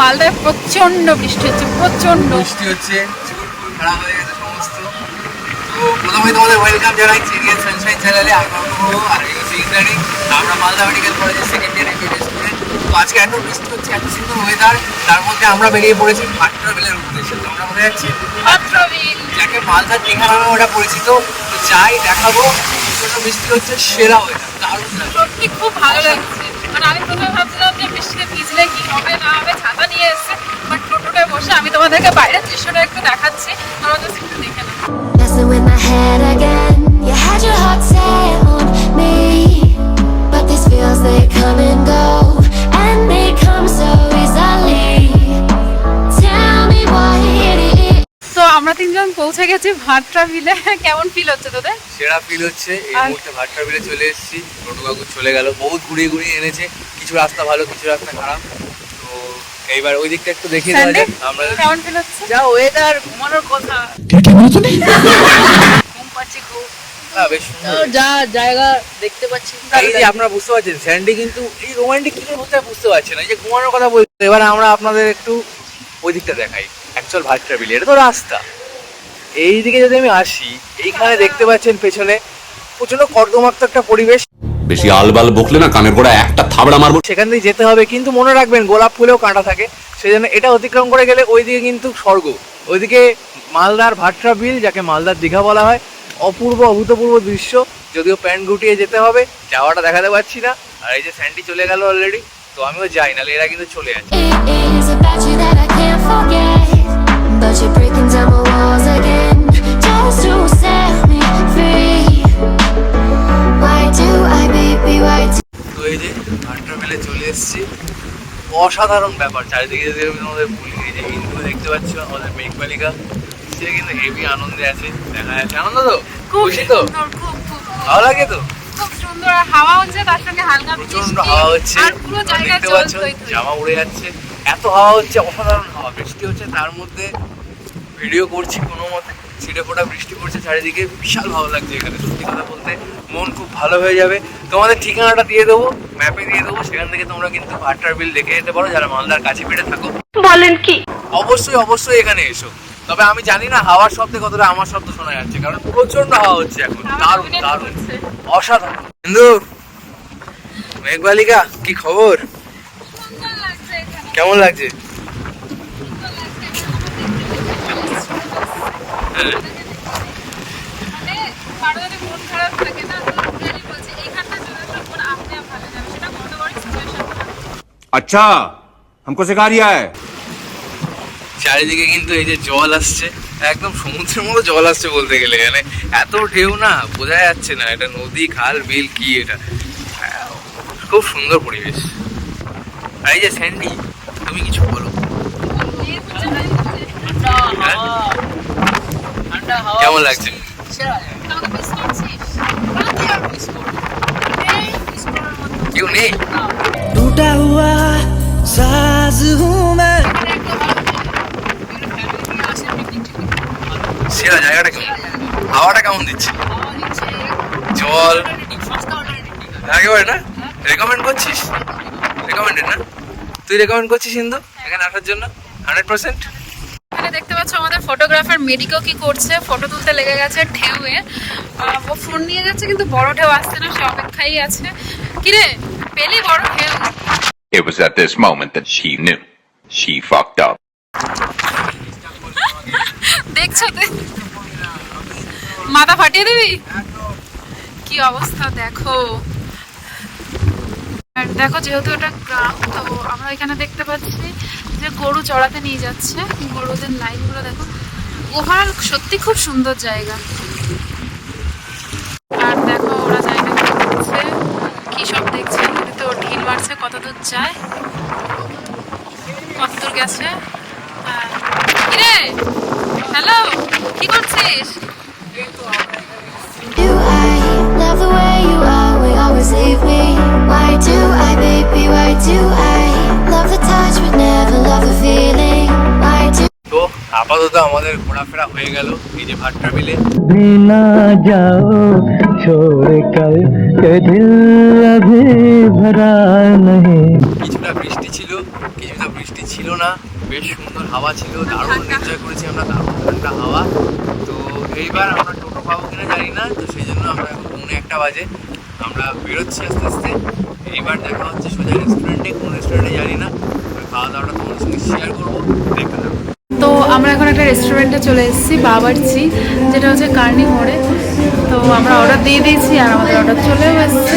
মালদায় প্রচণ্ড বৃষ্টি হচ্ছে প্রচণ্ড বৃষ্টি হচ্ছে খারাপ হয়ে গেছে সমস্ত। তো প্রথমে তোমাদের ওয়েলকাম জানাচ্ছি রিয়েল সানশাইন চ্যানেলে আমি আর এই আমরা মালদা মেডিকেল কলেজের সেকেন্ড ইয়ার এমবিবিএস স্টুডেন্ট তো আজকে এত বৃষ্টি হচ্ছে এত সুন্দর ওয়েদার তার মধ্যে আমরা বেরিয়ে পড়েছি উদ্দেশ্যে। তো আমরা যাচ্ছি যাকে মালদার দীঘা নামে ওটা পরিচিত তো যাই দেখাবো প্রচণ্ড বৃষ্টি হচ্ছে সেরা ওয়েদার দারুণ সত্যি খুব ভালো লাগছে। মানে আমি প্রথমে বৃষ্টিতে ভিজলে কি হবে, না হবে, ছাতা নিয়ে এসছে বাট টোটোটায় বসে আমি তোমাদেরকে বাইরের দৃশ্যটা একটু দেখাচ্ছি, তোমরা just একটু দেখে নাও। পৌঁছে গেছি ভাট্রা ভিলে কেমন ফিল হচ্ছে তোদের? সেরা ফিল হচ্ছে। এই মুহূর্তে ভাট্টা বিলে চলে এসেছি। টোটো কাকু চলে গেল। বহুত ঘুরিয়ে ঘুরিয়ে এনেছে। কিছু রাস্তা ভালো কিছু রাস্তা খারাপ। তো এইবার ওই দিকটা একটু দেওয়া স্যান্ডি যাক। আমরা কেমন ফিল হচ্ছে? যা ওয়েদার ঘুমানোর কথা। ঘুম পাচ্ছি খুব। না বেশ যা জায়গা দেখতে পাচ্ছি। এই যে আপনারা বুঝতে পারছেন স্যান্ডি কিন্তু এই রোমান্টিক কি করে বলতে বুঝতে পারছেন না। এই যে ঘুমানোর কথা বলতে এবার আমরা আপনাদের একটু ওই দিকটা দেখাই। অ্যাকচুয়াল ভাট্টা বিলি এটা তো রাস্তা। এই দিকে যদি আমি আসি এইখানে দেখতে পাচ্ছেন পেছনে প্রচণ্ড কর্দমাক্ত একটা পরিবেশ। বেশি আলবাল বকলে না কানের গোড়া একটা থাবড়া মারবো। সেখান দিয়ে যেতে হবে কিন্তু মনে রাখবেন গোলাপ ফুলেও কাঁটা থাকে সেই জন্য এটা অতিক্রম করে গেলে ওইদিকে কিন্তু স্বর্গ। ওইদিকে মালদার ভাট্রা বিল যাকে মালদার দীঘা বলা হয় অপূর্ব অভূতপূর্ব দৃশ্য। যদিও প্যান্ট গুটিয়ে যেতে হবে যাওয়াটা দেখাতে পারছি না আর এই যে স্যান্ডি চলে গেল অলরেডি তো আমিও যাই না এরা কিন্তু চলে যাচ্ছে অসাধারণ ব্যাপার। চারিদিকে যদি আমি তোমাদের বলি যে হিন্দু দেখতে পাচ্ছ আমাদের মেঘবালিকা সে কিন্তু হেভি আনন্দে আছে দেখা যাচ্ছে। আনন্দ তো? খুশি তো? ভালো লাগে তো? খুব সুন্দর হাওয়া হচ্ছে তার সঙ্গে হালকা প্রচণ্ড হাওয়া হচ্ছে আর পুরো জায়গা। জামা উড়ে যাচ্ছে এত হাওয়া হচ্ছে অসাধারণ হাওয়া। বৃষ্টি হচ্ছে তার মধ্যে ভিডিও করছি কোনো মতে। ছিটে ফোটা বৃষ্টি পড়ছে চারিদিকে বিশাল ভালো লাগছে এখানে সত্যি কথা বলতে মন খুব ভালো হয়ে যাবে। তোমাদের ঠিকানাটা দিয়ে দেবো ম্যাপে দিয়ে দেবো সেখান থেকে তোমরা কিন্তু ভাটার বিল দেখে যেতে পারো যারা মালদার কাছে পেটে থাকো। বলেন কি? অবশ্যই অবশ্যই এখানে এসো। তবে আমি জানি না হাওয়ার শব্দে কতটা আমার শব্দ শোনা যাচ্ছে কারণ প্রচণ্ড হাওয়া হচ্ছে এখন। দারুণ দারুণ। অসাধারণ। হিন্দু মেঘবালিকা কি খবর? কেমন লাগছে? अच्छा हमको सिखा रिया है চারিদিকে কিন্তু এই যে জল আসছে একদম সমুদ্রের মতো জল আসছে বলতে গেলে এখানে এত ঢেউ না বোঝা যাচ্ছে না এটা নদী খাল বিল কি এটা হ্যাঁ, খুব সুন্দর পরিবেশ আর এই যে স্যান্ডি তুমি কিছু বলো কেমন লাগছে? নেই? টুটা হুয়া সাজ হুঁ জায়গাটা কেমন? হাওয়াটা কেমন দিচ্ছে? জল? একেবারে না? রেকমেন্ড করছিস? রেকমেন্ডেড না? তুই রেকমেন্ড করছিস হিন্দু এখানে আসার জন্য? হান্ড্রেড পার্সেন্ট দেখতে পাচ্ছ আমাদের ফটোগ্রাফার মেডিকো কি করছে? ফটো তুলতে লেগে গেছে ঢেউয়ে। ও ফোন নিয়ে যাচ্ছে কিন্তু বড় ঢেউ আসছে না সে অপেক্ষাই আছে। কিরে পেলি বড় ঢেউ? It was at this moment that she knew. She fucked up. দেখছ মাথা ফাটিয়ে দিবি? কি অবস্থা দেখো। দেখো যেহেতু এটা গ্রাম তো আমরা এখানে দেখতে পাচ্ছি যে গরু চড়াতে নিয়ে যাচ্ছে। গরুদের লাইনগুলো দেখো। ওভারঅল সত্যি খুব সুন্দর জায়গা। আর দেখো ওরা জায়গা দেখছে কি সব দেখছে? তো ঢিল মারছে কত দূর যায়? কত দূর গেছে? আর কিরে? হ্যালো কি করছিস? I love the way you always, always leave me? Why do আপাতত আমাদের ঘোরাফেরা হয়ে গেল এই যে ভাট ট্রাভেলে বিনা যাও ছোড়ে কাল কে দিল অভি ভরা নহি কিছুটা বৃষ্টি ছিল কিছুটা বৃষ্টি ছিল না বেশ সুন্দর হাওয়া ছিল দারুণ এনজয় করেছি আমরা দারুণ ঠান্ডা হাওয়া। তো এইবার আমরা টোটো পাবো কিনা জানি না তো সেই জন্য আমরা এখন একটা বাজে। আমরা বেরোচ্ছি আস্তে আস্তে। এইবার দেখা হচ্ছে সোজা রেস্টুরেন্টে কোন রেস্টুরেন্টে জানি না। খাওয়া দাওয়াটা তোমার সঙ্গে শেয়ার করব। দেখা যাবে তো আমরা এখন একটা রেস্টুরেন্টে চলে এসেছি বাবারচি যেটা হচ্ছে কার্নি মোড়ে। তো আমরা অর্ডার দিয়ে দিয়েছি আর আমাদের অর্ডার চলেও এসেছে